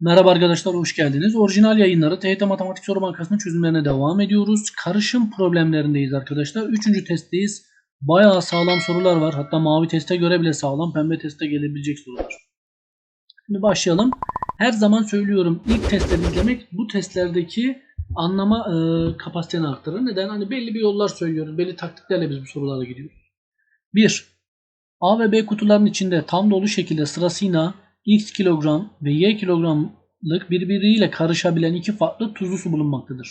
Merhaba arkadaşlar, hoş geldiniz. Orijinal yayınları TYT Matematik Soru Bankası'nın çözümlerine devam ediyoruz. Karışım problemlerindeyiz arkadaşlar. Üçüncü testteyiz. Bayağı sağlam sorular var. Hatta mavi teste göre bile sağlam, pembe teste gelebilecek sorular. Şimdi başlayalım. Her zaman söylüyorum ilk testleri izlemek bu testlerdeki anlama e, kapasiteni arttırır. Neden? Hani belli bir yollar söylüyoruz. Belli taktiklerle biz bu sorulara gidiyoruz. 1. A ve B kutuların içinde tam dolu şekilde sırasıyla X kilogram ve Y kilogramlık birbiriyle karışabilen iki farklı tuzlu su bulunmaktadır.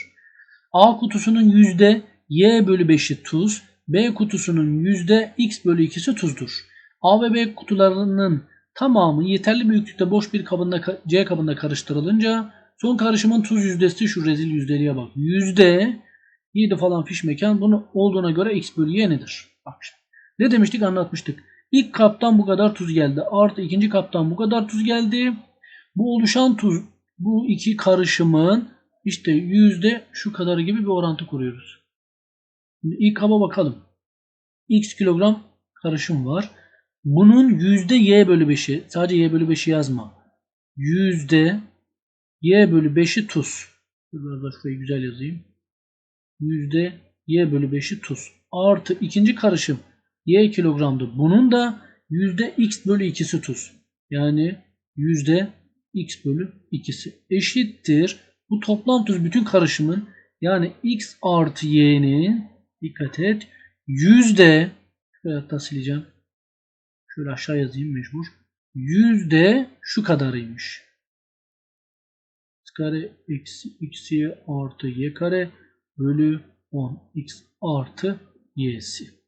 A kutusunun yüzde Y bölü 5'i tuz, B kutusunun yüzde X bölü 2'si tuzdur. A ve B kutularının tamamı yeterli büyüklükte boş bir kabında C kabında karıştırılınca son karışımın tuz yüzdesi şu rezil yüzdeliğe bak. Yüzde 7 falan fiş mekan bunu olduğuna göre X bölü Y nedir? Bak şimdi. Ne demiştik anlatmıştık. İlk kaptan bu kadar tuz geldi. Artı ikinci kaptan bu kadar tuz geldi. Bu oluşan tuz bu iki karışımın işte yüzde şu kadarı gibi bir orantı kuruyoruz. Şimdi ilk kaba bakalım. X kilogram karışım var. Bunun yüzde Y bölü 5'i sadece Y bölü 5'i yazma. Yüzde Y bölü 5'i tuz. Biraz da şurayı güzel yazayım. Yüzde Y bölü 5'i tuz. Artı ikinci karışım Y kilogramdı. Bunun da yüzde X bölü 2'si tuz. Yani yüzde X bölü 2'si eşittir. Bu toplam tuz bütün karışımın yani X artı Y'nin dikkat et yüzde şöyle hatta sileceğim. Şöyle aşağı yazayım mecbur. Yüzde şu kadarıymış. X kare eksi xy artı y kare bölü 10 x artı y'si.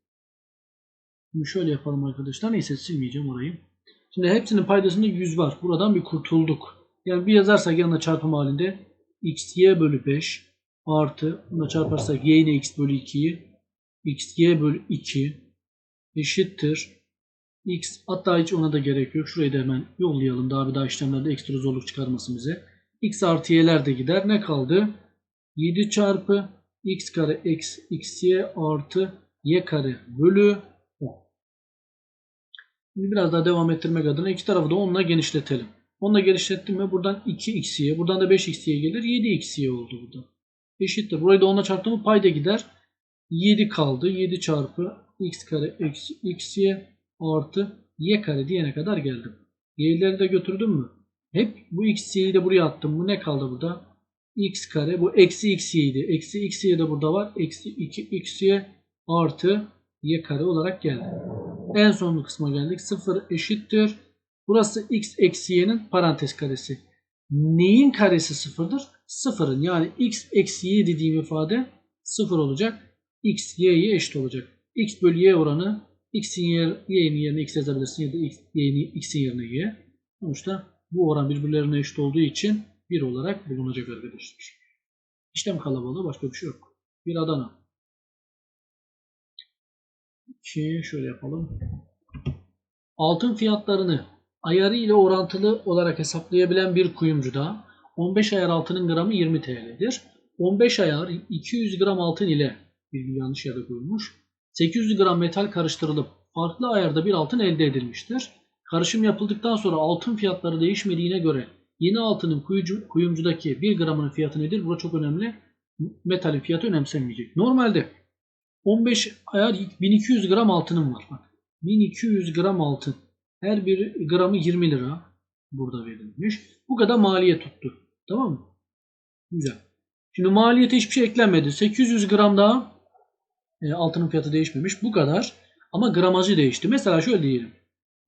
Şimdi şöyle yapalım arkadaşlar. Neyse silmeyeceğim orayı. Şimdi hepsinin paydasında 100 var. Buradan bir kurtulduk. Yani bir yazarsak yanına çarpım halinde x y bölü 5 artı buna çarparsak y ile x bölü 2'yi x y bölü 2 eşittir. x hatta hiç ona da gerek yok. Şurayı da hemen yollayalım. Daha bir daha işlemlerde ekstra zorluk çıkarmasın bize. x artı y'ler de gider. Ne kaldı? 7 çarpı x kare eksi xy artı y kare bölü 10. Şimdi biraz daha devam ettirmek adına iki tarafı da 10'la genişletelim. 10'la genişlettim ve buradan 2xy, buradan da 5xy gelir. 7xy oldu burada. Eşittir. Burayı da 10'la çarptım mı payda gider. 7 kaldı. 7 çarpı x kare eksi xy artı y kare diyene kadar geldim. Y'leri de götürdüm mü? Hep bu xy'yi de buraya attım. Bu ne kaldı burada? x kare. Bu eksi xy'ydi. Eksi xy de burada var. Eksi 2 xy artı y kare olarak geldi. En son kısma geldik. 0 eşittir. Burası x eksi y'nin parantez karesi. Neyin karesi sıfırdır? Sıfırın yani x eksi y dediğim ifade sıfır olacak. x y'ye eşit olacak. x bölü y oranı x'in yer, y'nin yerine x yazabilirsin ya da y'nin x'in yerine y. Sonuçta bu oran birbirlerine eşit olduğu için 1 olarak bulunacak arkadaşlar. İşlem kalabalığı başka bir şey yok. Bir Adana. 2 şöyle yapalım. Altın fiyatlarını ayarı ile orantılı olarak hesaplayabilen bir kuyumcuda 15 ayar altının gramı 20 TL'dir. 15 ayar 200 gram altın ile bir yanlış yere koyulmuş. 800 gram metal karıştırılıp farklı ayarda bir altın elde edilmiştir. Karışım yapıldıktan sonra altın fiyatları değişmediğine göre yeni altının kuyucu, kuyumcudaki 1 gramının fiyatı nedir? Bu çok önemli. Metalin fiyatı önemsenmeyecek. Normalde 15 ayar 1200 gram altınım var. Bak, 1200 gram altın. Her bir gramı 20 lira burada verilmiş. Bu kadar maliyet tuttu. Tamam mı? Güzel. Şimdi maliyete hiçbir şey eklenmedi. 800 gram daha e, altının fiyatı değişmemiş. Bu kadar. Ama gramajı değişti. Mesela şöyle diyelim.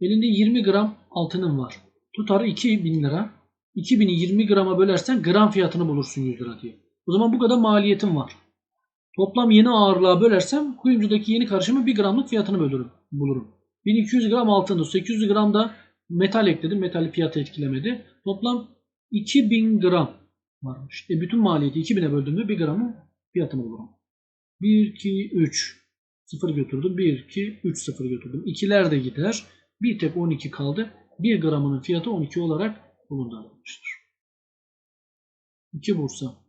Elinde 20 gram altının var. Tutar 2000 lira. 2000'i 20 grama bölersen gram fiyatını bulursun 100 lira diye. O zaman bu kadar maliyetim var. Toplam yeni ağırlığa bölersem kuyumcudaki yeni karışımın 1 gramlık fiyatını bölürüm, bulurum. 1200 gram altındı. 800 gram da metal ekledim. Metal fiyatı etkilemedi. Toplam 2000 gram varmış. E bütün maliyeti 2000'e böldüğümde 1 gramın fiyatını bulurum. 1, 2, 3. 0 götürdüm. 1, 2, 3 0 götürdüm. 2'ler de gider. Bir tek 12 kaldı. 1 gramının fiyatı 12 olarak bulundu arkadaşlar. 2 Bursa.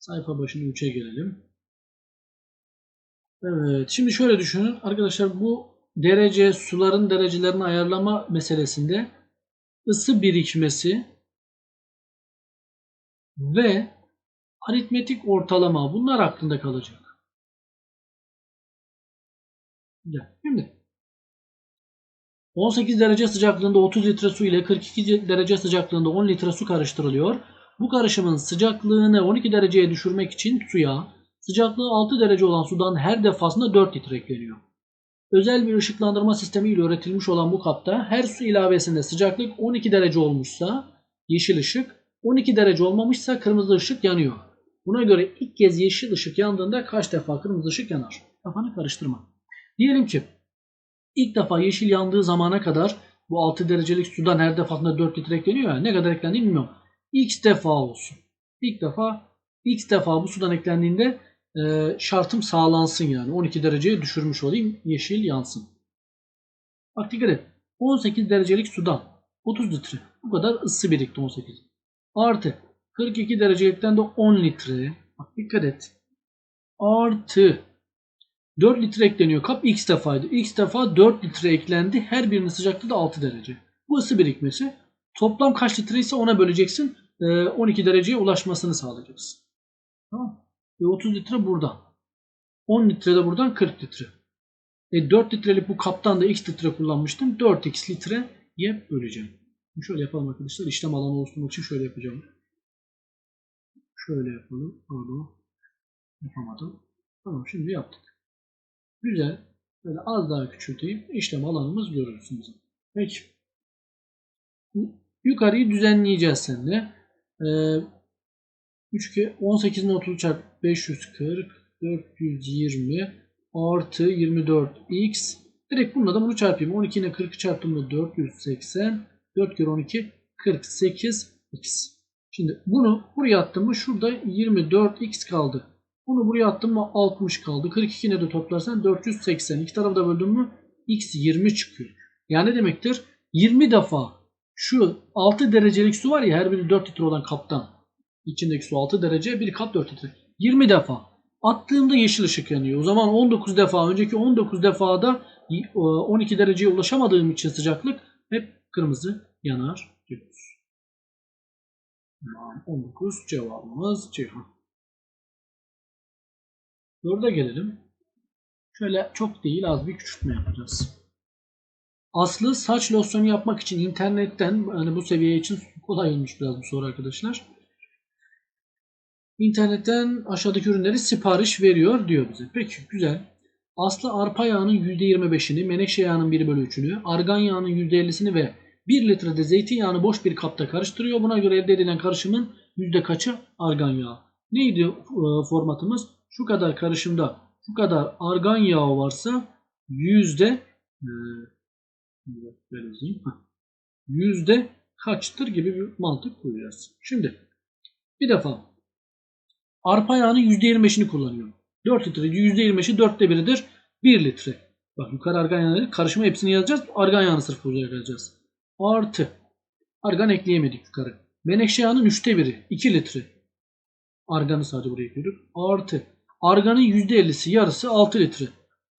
Sayfa başına 3'e gelelim. Evet. Şimdi şöyle düşünün. Arkadaşlar bu derece suların derecelerini ayarlama meselesinde ısı birikmesi ve aritmetik ortalama bunlar aklında kalacak. Şimdi 18 derece sıcaklığında 30 litre su ile 42 derece sıcaklığında 10 litre su karıştırılıyor. Bu karışımın sıcaklığını 12 dereceye düşürmek için suya sıcaklığı 6 derece olan sudan her defasında 4 litre ekleniyor. Özel bir ışıklandırma sistemi ile üretilmiş olan bu kapta her su ilavesinde sıcaklık 12 derece olmuşsa yeşil ışık, 12 derece olmamışsa kırmızı ışık yanıyor. Buna göre ilk kez yeşil ışık yandığında kaç defa kırmızı ışık yanar? Kafanı karıştırma. Diyelim ki ilk defa yeşil yandığı zamana kadar bu 6 derecelik sudan her defasında 4 litre ekleniyor ya ne kadar eklendiğini bilmiyorum. X defa olsun. İlk defa X defa bu sudan eklendiğinde e, şartım sağlansın yani. 12 dereceye düşürmüş olayım. Yeşil yansın. Bak dikkat et. 18 derecelik sudan 30 litre. Bu kadar ısı birikti 18. Artı 42 derecelikten de 10 litre. Bak dikkat et. Artı 4 litre ekleniyor. Kap x defaydı. x defa 4 litre eklendi. Her birinin sıcaklığı da 6 derece. Bu ısı birikmesi. Toplam kaç litre ise ona böleceksin. 12 dereceye ulaşmasını sağlayacaksın. Tamam. E 30 litre buradan. 10 litre de buradan 40 litre. E 4 litrelik bu kaptan da x litre kullanmıştım. 4x litreye böleceğim. Şöyle yapalım arkadaşlar. İşlem alanı oluşturmak için şöyle yapacağım. Şöyle yapalım. Pardon. Yapamadım. Tamam şimdi yaptık. Güzel. Böyle az daha küçülteyim. İşlem alanımız görürsünüz. Peki. Yukarıyı düzenleyeceğiz seninle. Ee, 3 kere 18'in 30 çarpı 540 420 artı 24x direkt bununla da bunu çarpayım. 12 ile 40'ı çarptığımda 480 4 kere 12 48x. Şimdi bunu buraya attım mı şurada 24x kaldı. Bunu buraya attım mı 60 kaldı. 42 ne de toplarsan 480. İki tarafı da böldüm mü x 20 çıkıyor. Yani demektir? 20 defa şu 6 derecelik su var ya her biri 4 litre olan kaptan. İçindeki su 6 derece bir kap 4 litre. 20 defa. Attığımda yeşil ışık yanıyor. O zaman 19 defa önceki 19 defada 12 dereceye ulaşamadığım için sıcaklık hep kırmızı yanar diyoruz. 19 cevabımız Ceyhan. Dörde gelelim. Şöyle çok değil az bir küçültme yapacağız. Aslı saç losyonu yapmak için internetten hani bu seviye için kolay olmuş biraz bu soru arkadaşlar. İnternetten aşağıdaki ürünleri sipariş veriyor diyor bize. Peki güzel. Aslı arpa yağının %25'ini, menekşe yağının 1 bölü 3'ünü, argan yağının %50'sini ve 1 litrede zeytinyağını boş bir kapta karıştırıyor. Buna göre elde edilen karışımın yüzde kaçı argan yağı? Neydi e, formatımız? Şu kadar karışımda şu kadar argan yağı varsa yüzde e, yüzde kaçtır gibi bir mantık koyacağız. Şimdi bir defa arpa yağının %25'ini kullanıyorum. 4 litre %25'i 4'te 1'idir. 1 litre. Bak yukarı argan yağını karışıma hepsini yazacağız. Argan yağını sırf buraya yazacağız. Artı. Argan ekleyemedik yukarı. Menekşe yağının 3'te 1'i 2 litre. Arganı sadece buraya ekliyoruz. Artı. Arganın %50'si yarısı 6 litre.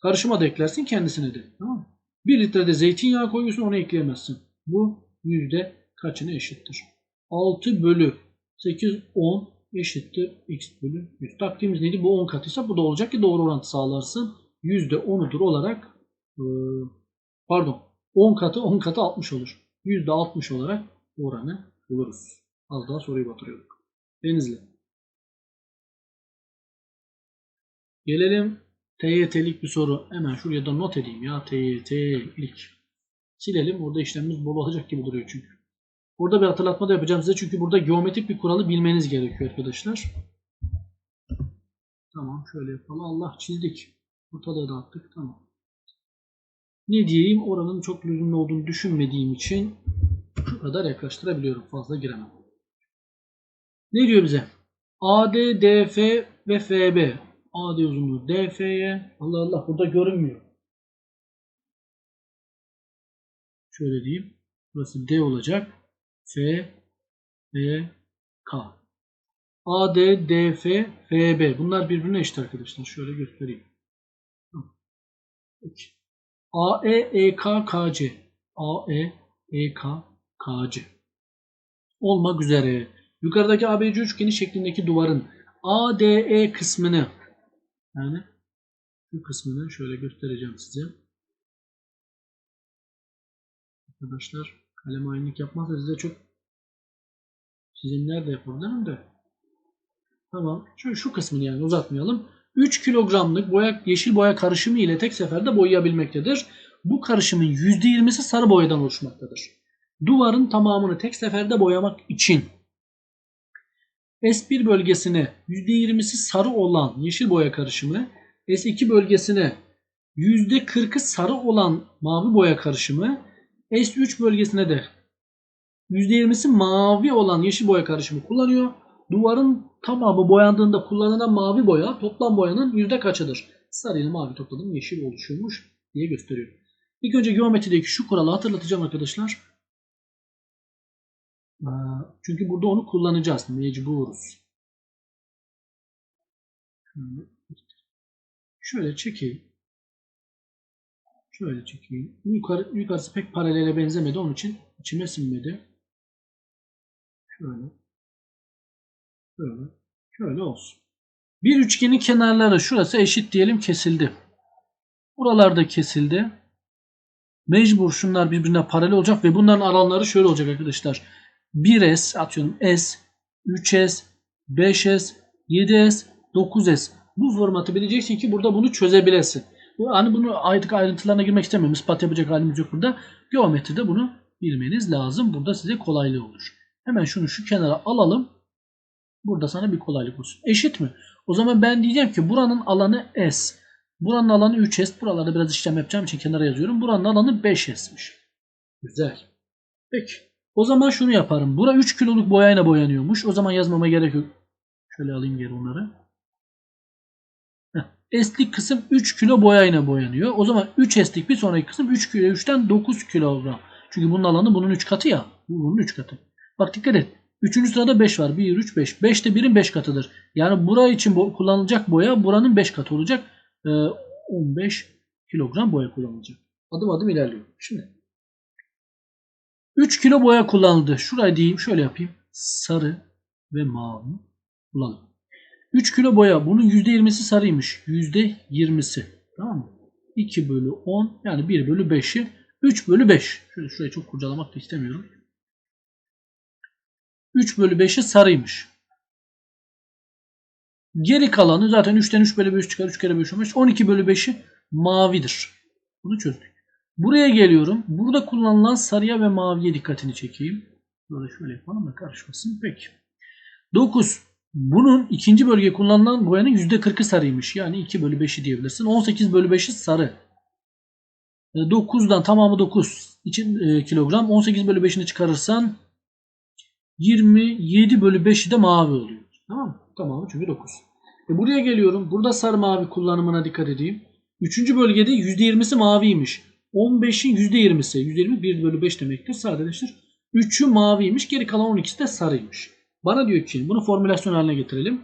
Karışıma da eklersin kendisine de. Tamam mı? 1 litre de zeytinyağı koyuyorsun onu ekleyemezsin. Bu yüzde kaçına eşittir? 6 bölü 8 10 eşittir x bölü 100. Taktiğimiz neydi? Bu 10 katıysa bu da olacak ki doğru orantı sağlarsın. Yüzde 10'udur olarak e, pardon 10 katı 10 katı 60 olur. Yüzde 60 olarak oranı buluruz. Az daha soruyu batırıyorduk. Denizli. Gelelim TYT'lik bir soru. Hemen şuraya da not edeyim ya. TYT'lik. Silelim. Orada işlemimiz bol olacak gibi duruyor çünkü. Burada bir hatırlatma da yapacağım size. Çünkü burada geometrik bir kuralı bilmeniz gerekiyor arkadaşlar. Tamam şöyle yapalım. Allah çizdik. Ortalığı da attık. Tamam. Ne diyeyim? Oranın çok lüzumlu olduğunu düşünmediğim için şu kadar yaklaştırabiliyorum. Fazla giremem. Ne diyor bize? AD, DF ve FB. AD uzunluğu DF'ye. Allah Allah burada görünmüyor. Şöyle diyeyim. Burası D olacak. F, B, K. AD, DF, FB. Bunlar birbirine eşit arkadaşlar. Şöyle göstereyim. AE, EK, KC. AE, EK, K'cı. Olmak üzere. Yukarıdaki ABC üçgeni şeklindeki duvarın ADE kısmını yani şu kısmını şöyle göstereceğim size. Arkadaşlar kalem aynılık yapmazsa size çok çizimler de yapabilirim de. Tamam. Şu, şu kısmını yani uzatmayalım. 3 kilogramlık boya, yeşil boya karışımı ile tek seferde boyayabilmektedir. Bu karışımın %20'si sarı boyadan oluşmaktadır. Duvarın tamamını tek seferde boyamak için S1 bölgesine %20'si sarı olan yeşil boya karışımı, S2 bölgesine %40'ı sarı olan mavi boya karışımı, S3 bölgesine de %20'si mavi olan yeşil boya karışımı kullanıyor. Duvarın tamamı boyandığında kullanılan mavi boya toplam boyanın yüzde kaçıdır? Sarı ile mavi topladım yeşil oluşuyormuş diye gösteriyor. İlk önce geometrideki şu kuralı hatırlatacağım arkadaşlar. Ee, Çünkü burada onu kullanacağız. Mecburuz. Şöyle çekeyim. Şöyle çekeyim. Yukarı, yukarısı pek paralele benzemedi. Onun için içime sinmedi. Şöyle. Şöyle. Şöyle olsun. Bir üçgenin kenarları şurası eşit diyelim kesildi. Buralarda kesildi. Mecbur şunlar birbirine paralel olacak ve bunların alanları şöyle olacak arkadaşlar. 1S atıyorum S, 3S, 5S, 7S, 9S. Bu formatı bileceksin ki burada bunu çözebilesin. Hani bunu artık ayrıntılarına girmek istemiyorum. Ispat yapacak halimiz yok burada. Geometride bunu bilmeniz lazım. Burada size kolaylığı olur. Hemen şunu şu kenara alalım. Burada sana bir kolaylık olsun. Eşit mi? O zaman ben diyeceğim ki buranın alanı S. Buranın alanı 3S. Buralarda biraz işlem yapacağım için kenara yazıyorum. Buranın alanı 5S'miş. Güzel. Peki. O zaman şunu yaparım. Bura 3 kiloluk boyayla boyanıyormuş. O zaman yazmama gerek yok. Şöyle alayım geri onları. Heh. Kısım 3 kilo boyayla boyanıyor. O zaman 3 S'lik bir sonraki kısım 3 kilo 3'ten 9 kilogram. Çünkü bunun alanı bunun 3 katı ya. Bu bunun 3 katı. Bak dikkat et. Üçüncü sırada 5 var. 1, 3, 5. 5 de 1'in 5 katıdır. Yani bura için bo- kullanılacak boya buranın 5 katı olacak. Ee, 15 kilogram boya kullanılacak. Adım adım ilerliyor. Şimdi 3 kilo boya kullanıldı. Şurayı diyeyim şöyle yapayım. Sarı ve mavi kullanalım. 3 kilo boya bunun %20'si sarıymış. %20'si. Tamam mı? 2 bölü 10 yani 1 bölü 5'i 3 bölü 5. Şöyle şurayı çok kurcalamak da istemiyorum. 3 bölü 5'i sarıymış. Geri kalanı zaten 3'ten 3 bölü 5 çıkar. 3 kere 5 olmuş. 12 bölü 5'i mavidir. Bunu çözdük. Buraya geliyorum. Burada kullanılan sarıya ve maviye dikkatini çekeyim. Böyle şöyle yapalım da karışmasın. Peki. 9. Bunun ikinci bölge kullanılan boyanın %40'ı sarıymış. Yani 2 bölü 5'i diyebilirsin. 18 bölü 5'i sarı. 9'dan tamamı 9 için e, kilogram. 18 bölü 5'ini çıkarırsan 27 bölü 5'i de mavi oluyor. Tamam mı? Tamamı çünkü 9. E buraya geliyorum. Burada sarı mavi kullanımına dikkat edeyim. Üçüncü bölgede %20'si maviymiş. 15'in %20'si. %20 1 bölü 5 demektir. Sadeleştir. 3'ü maviymiş. Geri kalan 12'si de sarıymış. Bana diyor ki bunu formülasyon haline getirelim.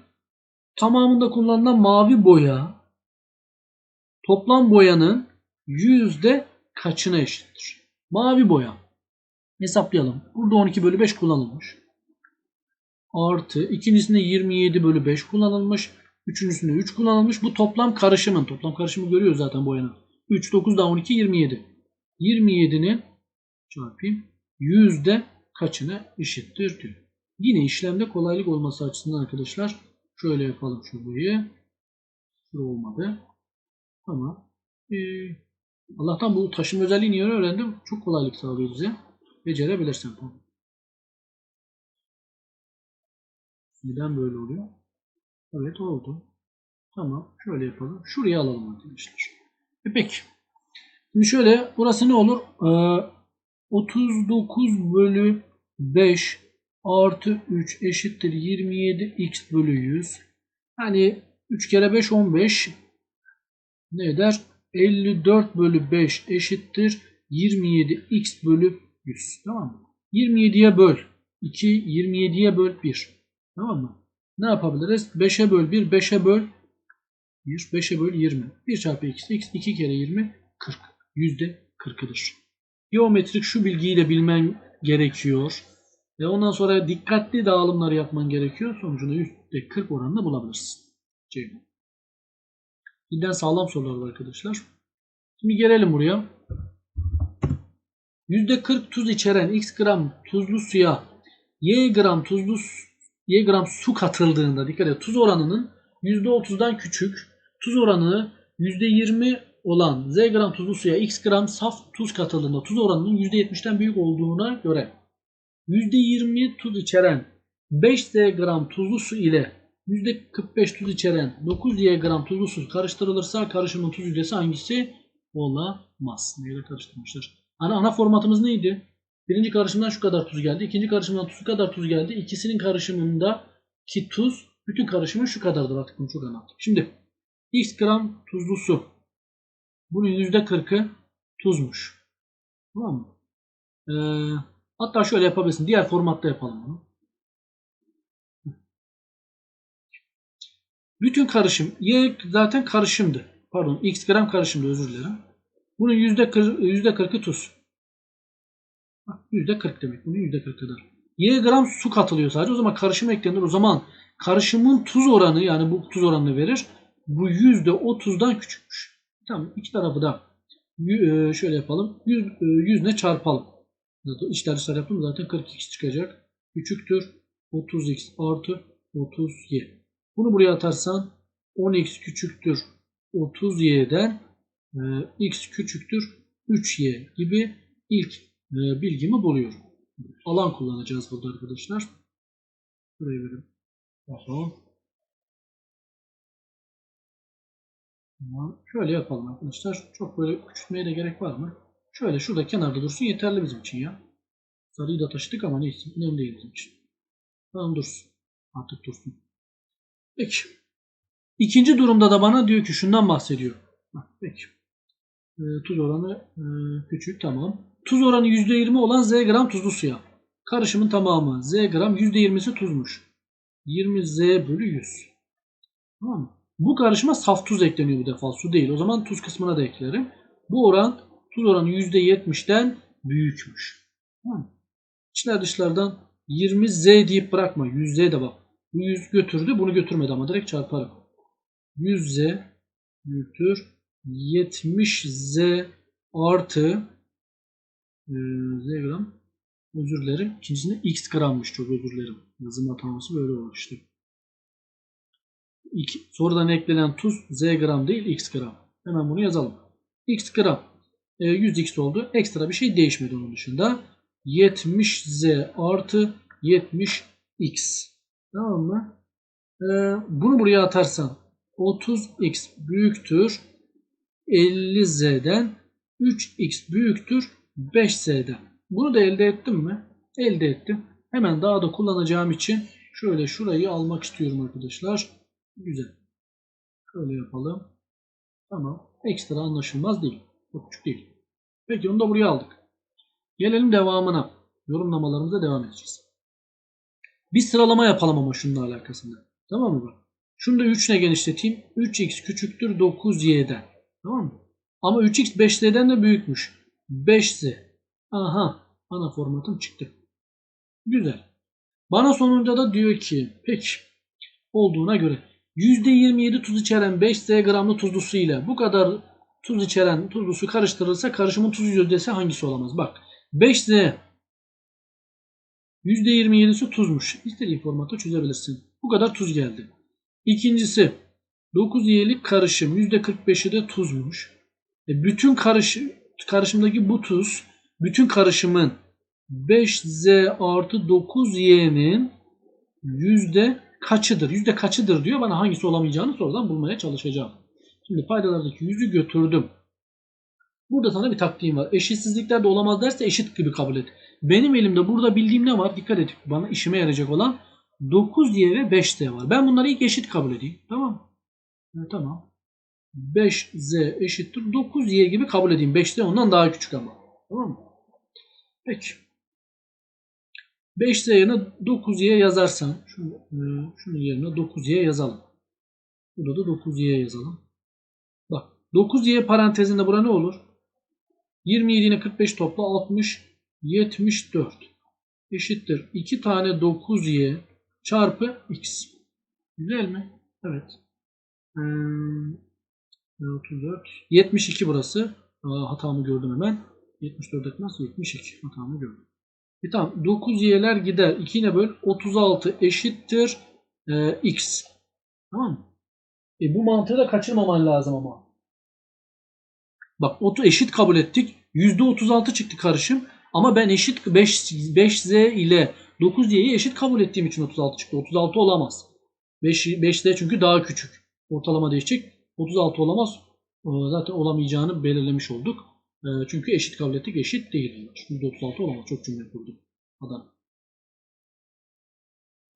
Tamamında kullanılan mavi boya toplam boyanın yüzde kaçına eşittir? Mavi boya. Hesaplayalım. Burada 12 bölü 5 kullanılmış. Artı ikincisinde 27 bölü 5 kullanılmış. Üçüncüsünde 3 kullanılmış. Bu toplam karışımın. Toplam karışımı görüyor zaten boyanın. 3, 9 daha 12, 27. 27'nin çarpayım. Yüzde kaçına eşittir diyor. Yine işlemde kolaylık olması açısından arkadaşlar şöyle yapalım şu burayı. Şu olmadı. Tamam. Ee, Allah'tan bu taşıma özelliğini yeni öğrendim. Çok kolaylık sağlıyor bize. Becerebilirsen. Tamam. Neden böyle oluyor? Evet oldu. Tamam. Şöyle yapalım. Şuraya alalım arkadaşlar. E peki. Şimdi şöyle burası ne olur? Ee, 39 bölü 5 artı 3 eşittir 27 x bölü 100. Hani 3 kere 5 15 ne eder? 54 bölü 5 eşittir 27 x bölü 100. Tamam mı? 27'ye böl 2, 27'ye böl 1. Tamam mı? Ne yapabiliriz? 5'e böl 1, 5'e böl 1, 5'e böl 20. 1 çarpı x, x 2 kere 20, 40. Yüzde 40'ıdır. Geometrik şu bilgiyi de bilmen gerekiyor. Ve ondan sonra dikkatli dağılımlar yapman gerekiyor. Sonucunda yüzde 40 oranında bulabilirsin. Ceyhun. Cidden sağlam sorular var arkadaşlar. Şimdi gelelim buraya. %40 tuz içeren x gram tuzlu suya y gram tuzlu y gram su katıldığında dikkat et tuz oranının %30'dan küçük tuz oranı %20 olan z gram tuzlu suya x gram saf tuz katıldığında tuz oranının %70'den büyük olduğuna göre %20 tuz içeren 5 z gram tuzlu su ile %45 tuz içeren 9 y gram tuzlu su karıştırılırsa karışımın tuz yüzdesi hangisi olamaz? Neyle karıştırmışlar? Ana, ana formatımız neydi? Birinci karışımdan şu kadar tuz geldi. ikinci karışımdan şu kadar tuz geldi. İkisinin karışımında ki tuz bütün karışımın şu kadardır. Artık bunu çok anlattım. Şimdi x gram tuzlu su. Bunun %40'ı tuzmuş. Tamam mı? Ee, hatta şöyle yapabilirsin. Diğer formatta yapalım bunu. Bütün karışım y zaten karışımdı. Pardon x gram karışımdı özür dilerim. Bunun %40, %40'ı tuz. Bak, %40 demek. Bunun %40 kadar. Y gram su katılıyor sadece. O zaman karışım eklenir. O zaman karışımın tuz oranı yani bu tuz oranını verir. Bu %30'dan küçükmüş. Tamam iki tarafı da e, şöyle yapalım. 100, 100 ne çarpalım. Zaten İçler dışlar yaptım zaten 40x çıkacak. Küçüktür 30x artı 30y. Bunu buraya atarsan 10x küçüktür 30y'den e, x küçüktür 3y gibi ilk e, bilgimi buluyorum. Alan kullanacağız burada arkadaşlar. Buraya verin. Tamam. Tamam. Şöyle yapalım arkadaşlar. Çok böyle küçültmeye de gerek var mı? Şöyle şurada kenarda dursun yeterli bizim için ya. Sarıyı da taşıdık ama neyse. Önemli değil bizim için. Tamam dursun. Artık dursun. Peki. İkinci durumda da bana diyor ki şundan bahsediyor. Peki. Ee, tuz oranı e, küçük tamam. Tuz oranı %20 olan Z gram tuzlu suya. Karışımın tamamı Z gram %20'si tuzmuş. 20 Z bölü 100. Tamam mı? Bu karışıma saf tuz ekleniyor bu defa. Su değil. O zaman tuz kısmına da eklerim. Bu oran tuz oranı %70'den büyükmüş. İçler dışlardan 20Z deyip bırakma. 100Z de bak. Bu 100 götürdü. Bunu götürmedi ama direkt çarparım. 100Z büyüktür. 70Z artı e, Z gram özür dilerim. İkincisinde X grammış çok özür dilerim. Yazım hatası böyle olmuştu. 2, sorudan eklenen tuz Z gram değil X gram. Hemen bunu yazalım. X gram. E, 100X oldu. Ekstra bir şey değişmedi onun dışında. 70Z artı 70X. Tamam mı? E, bunu buraya atarsan 30X büyüktür 50Z'den 3X büyüktür 5Z'den. Bunu da elde ettim mi? Elde ettim. Hemen daha da kullanacağım için şöyle şurayı almak istiyorum arkadaşlar. Güzel. Şöyle yapalım. Tamam. Ekstra anlaşılmaz değil. Çok küçük değil. Peki onu da buraya aldık. Gelelim devamına. Yorumlamalarımıza devam edeceğiz. Bir sıralama yapalım ama şununla alakasında. Tamam mı? Şunu da 3 ile genişleteyim. 3x küçüktür 9y'den. Tamam mı? Ama 3x 5z'den de büyükmüş. 5z. Aha. Ana formatım çıktı. Güzel. Bana sonunda da diyor ki peki olduğuna göre %27 tuz içeren 5 z gramlı tuzlu su ile bu kadar tuz içeren tuzlu su karıştırılırsa karışımın tuz yüzdesi hangisi olamaz? Bak 5 z %27'si tuzmuş. İstediğin formatta çözebilirsin. Bu kadar tuz geldi. İkincisi 9 y'lik karışım %45'i de tuzmuş. E bütün karış, karışımdaki bu tuz bütün karışımın 5z artı 9y'nin yüzde kaçıdır? Yüzde kaçıdır diyor. Bana hangisi olamayacağını sonradan bulmaya çalışacağım. Şimdi paydalardaki yüzü götürdüm. Burada sana bir taktiğim var. Eşitsizlikler de olamaz derse eşit gibi kabul et. Benim elimde burada bildiğim ne var? Dikkat et bana işime yarayacak olan 9y ve 5z var. Ben bunları ilk eşit kabul edeyim. Tamam mı? Evet, tamam. 5z eşittir 9y gibi kabul edeyim. 5z ondan daha küçük ama. Tamam mı? Peki. 5z yerine 9y yazarsan şunu, e, şunun yerine 9y yazalım. Burada da 9y yazalım. Bak 9y parantezinde bura ne olur? 27 ile 45 topla 60 74 eşittir 2 tane 9y çarpı x. Güzel mi? Evet. Hmm, 34. 72 burası. Aa, hatamı gördüm hemen. 74 etmez. 72. Hatamı gördüm. E tamam. 9y'ler gider. 2 ne böl? 36 eşittir e, x. Tamam mı? E, bu mantığı da kaçırmaman lazım ama. Bak otu eşit kabul ettik. %36 çıktı karışım. Ama ben eşit 5, 5z ile 9y'yi eşit kabul ettiğim için 36 çıktı. 36 olamaz. 5, 5z çünkü daha küçük. Ortalama değişecek. 36 olamaz. Zaten olamayacağını belirlemiş olduk. Ee, Çünkü eşit kabul. Eşit değil. %36 olamaz. Çok cümle kurdum. Adam.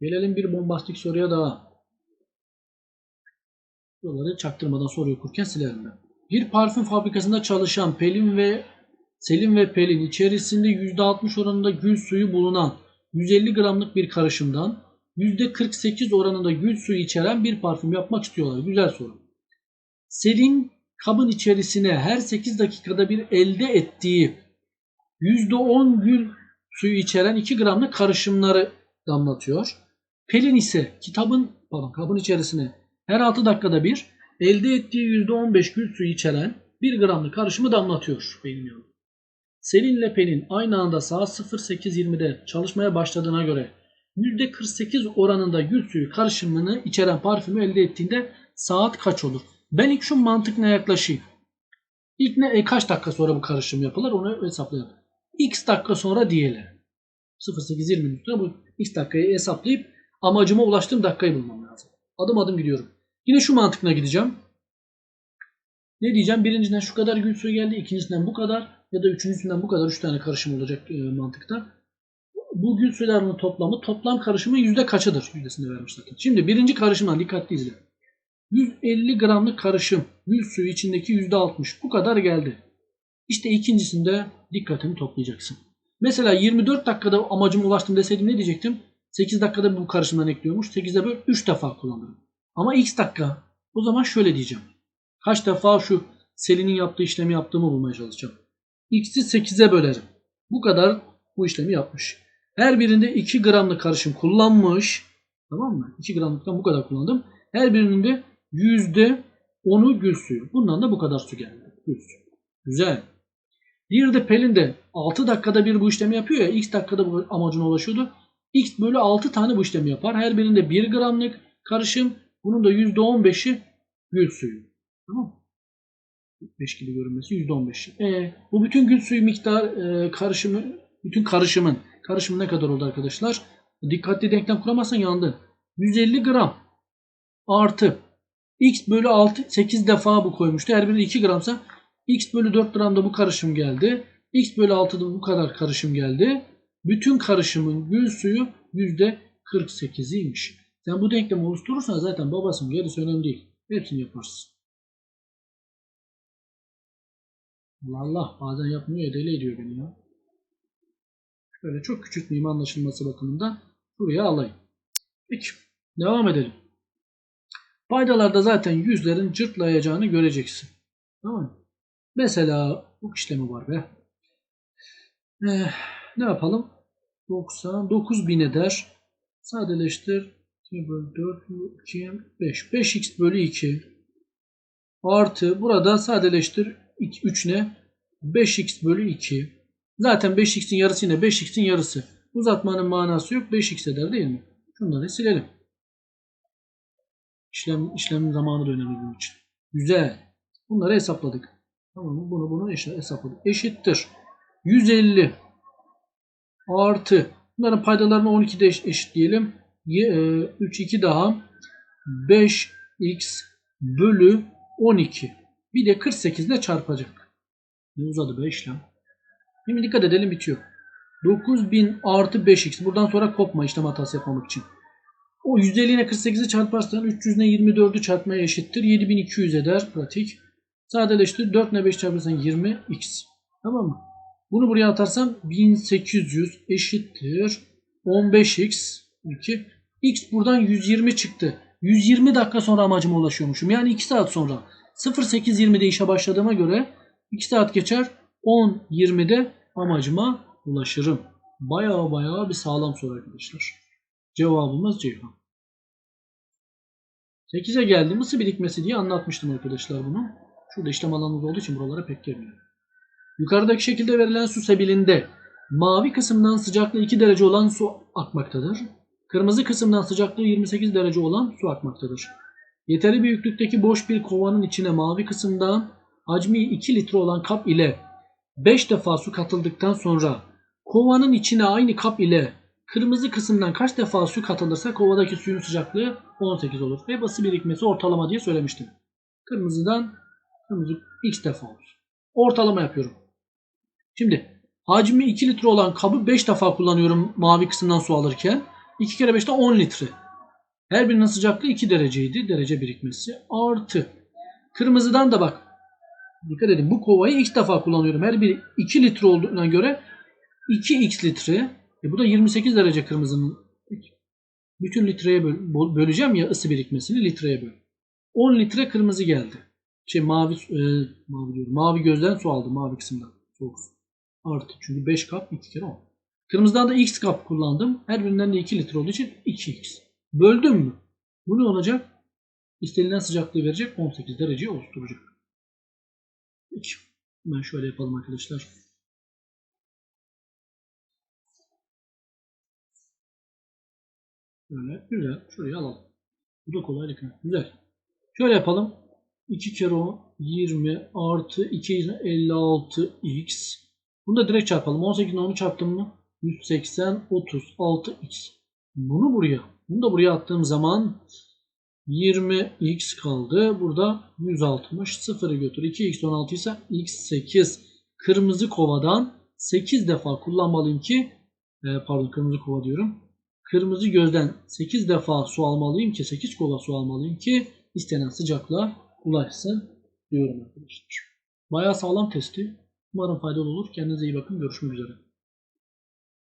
Gelelim bir bombastik soruya daha. Buraları çaktırmadan soruyu okurken silerim ben. Bir parfüm fabrikasında çalışan Pelin ve Selim ve Pelin içerisinde %60 oranında gül suyu bulunan 150 gramlık bir karışımdan %48 oranında gül suyu içeren bir parfüm yapmak istiyorlar. Güzel soru. Selin kabın içerisine her 8 dakikada bir elde ettiği %10 gül suyu içeren 2 gramlık karışımları damlatıyor. Pelin ise kitabın pardon, kabın içerisine her 6 dakikada bir elde ettiği %15 gül suyu içeren 1 gramlık karışımı damlatıyor benim yanıma. Selin ile Pelin aynı anda saat 08.20'de çalışmaya başladığına göre %48 oranında gül suyu karışımını içeren parfümü elde ettiğinde saat kaç olur? Ben ilk şu mantıkla yaklaşayım. İlk ne e, kaç dakika sonra bu karışım yapılır onu hesaplayalım. X dakika sonra diyelim. 08.20'nin üstüne bu X dakikayı hesaplayıp amacıma ulaştığım dakikayı bulmam lazım. Adım adım gidiyorum. Yine şu mantıkla gideceğim. Ne diyeceğim? Birincisinden şu kadar gül suyu geldi. ikincisinden bu kadar. Ya da üçüncüsünden bu kadar. Üç tane karışım olacak e, mantıkta. Bu gül sularının toplamı toplam karışımın yüzde kaçıdır? Yüzdesini vermiş zaten. Şimdi birinci karışımdan dikkatli izle. 150 gramlık karışım gül suyu içindeki yüzde 60. Bu kadar geldi. İşte ikincisinde dikkatini toplayacaksın. Mesela 24 dakikada amacıma ulaştım deseydim ne diyecektim? 8 dakikada bu karışımdan ekliyormuş. 8'de böyle 3 defa kullanırım. Ama x dakika. O zaman şöyle diyeceğim. Kaç defa şu Selin'in yaptığı işlemi yaptığımı bulmaya çalışacağım. X'i 8'e bölerim. Bu kadar bu işlemi yapmış. Her birinde 2 gramlık karışım kullanmış. Tamam mı? 2 gramlıktan bu kadar kullandım. Her birinin de %10'u gül suyu. Bundan da bu kadar su geldi. Gül suyu. Güzel. Bir de Pelin de 6 dakikada bir bu işlemi yapıyor ya. X dakikada bu amacına ulaşıyordu. X bölü 6 tane bu işlemi yapar. Her birinde 1 gramlık karışım. Bunun da %15'i gül suyu. Tamam mı? 5 gibi görünmesi %15. E, bu bütün gül suyu miktar e, karışımı bütün karışımın karışımı ne kadar oldu arkadaşlar? Dikkatli denklem kuramazsan yandın. 150 gram artı x bölü 6 8 defa bu koymuştu. Her biri 2 gramsa x bölü 4 gramda bu karışım geldi. x bölü 6'da bu kadar karışım geldi. Bütün karışımın gül suyu %48'iymiş. Sen bu denklemi oluşturursan zaten babasının gerisi önemli değil. Hepsini yaparsın. Allah Allah bazen yapmıyor deli ediyor beni ya. Böyle çok küçültmeyeyim anlaşılması bakımından buraya alayım. Peki devam edelim. Faydalarda zaten yüzlerin cırtlayacağını göreceksin. Tamam mı? Mesela bu işlemi var be. Ee, ne yapalım? 99 bin eder. Sadeleştir. 2 bölü 4, 2, 5. 5x bölü 2. Artı burada sadeleştir. 3 ne? 5x bölü 2. Zaten 5x'in yarısı yine 5x'in yarısı. Uzatmanın manası yok. 5x eder değil mi? Şunları silelim. İşlem, işlem zamanı da önemli bizim için. Güzel. Bunları hesapladık. Tamam mı? Bunu bunu hesapladık. Eşittir. 150 artı bunların paydalarını 12'de eşitleyelim. 3 2 daha 5x bölü 12. Bir de 48 ile çarpacak. Ne uzadı be işlem. Şimdi dikkat edelim bitiyor. 9000 artı 5x. Buradan sonra kopma işlem hatası yapmamak için. O 150 ile 48'i çarparsan 300 ile 24'ü çarpmaya eşittir. 7200 eder pratik. Sadeleştir. 4 ile 5 çarparsan 20x. Tamam mı? Bunu buraya atarsam 1800 eşittir. 15x 2. X buradan 120 çıktı. 120 dakika sonra amacıma ulaşıyormuşum. Yani 2 saat sonra. 08.20'de işe başladığıma göre 2 saat geçer. 10.20'de amacıma ulaşırım. Baya baya bir sağlam soru arkadaşlar. Cevabımız Ceyhan. 8'e geldi. Mısır birikmesi diye anlatmıştım arkadaşlar bunu. Şurada işlem alanımız olduğu için buralara pek gelmiyor. Yukarıdaki şekilde verilen su sebilinde mavi kısımdan sıcaklığı 2 derece olan su akmaktadır. Kırmızı kısımdan sıcaklığı 28 derece olan su akmaktadır. Yeterli büyüklükteki boş bir kovanın içine mavi kısımdan hacmi 2 litre olan kap ile 5 defa su katıldıktan sonra kovanın içine aynı kap ile kırmızı kısımdan kaç defa su katılırsa kovadaki suyun sıcaklığı 18 olur. Ve bası birikmesi ortalama diye söylemiştim. Kırmızıdan kırmızı x defa olur. Ortalama yapıyorum. Şimdi hacmi 2 litre olan kabı 5 defa kullanıyorum mavi kısımdan su alırken. 2 kere 5'te 10 litre. Her birinin sıcaklığı 2 dereceydi. Derece birikmesi artı. Kırmızıdan da bak. Dikkat edin bu kovayı x defa kullanıyorum. Her biri 2 litre olduğuna göre 2x litre. E bu da 28 derece kırmızının. Bütün litreye böl- böleceğim ya ısı birikmesini litreye böl. 10 litre kırmızı geldi. Şey mavi e, mavi diyorum. Mavi gözden su aldım mavi kısımdan. Soğuk su. Artı çünkü 5 kap 2 kere 10. Kırmızıdan da x kap kullandım. Her birinden de 2 litre olduğu için 2x. Böldüm mü? Bu ne olacak? İstenilen sıcaklığı verecek 18 dereceyi oluşturacak. Peki. Ben şöyle yapalım arkadaşlar. Böyle güzel. Şuraya alalım. Bu da kolaylık. Güzel. Şöyle yapalım. 2 kere 10 20 artı 2 56 x. Bunu da direkt çarpalım. 18 ile 10'u çarptım mı? 180 36 x. Bunu buraya. Bunu da buraya attığım zaman 20x kaldı. Burada 160. 0'ı götür. 2x 16 ise x8. Kırmızı kovadan 8 defa kullanmalıyım ki e, pardon kırmızı kova diyorum. Kırmızı gözden 8 defa su almalıyım ki 8 kova su almalıyım ki istenen sıcaklığa ulaşsın diyorum arkadaşlar. Bayağı sağlam testi. Umarım faydalı olur. Kendinize iyi bakın. Görüşmek üzere.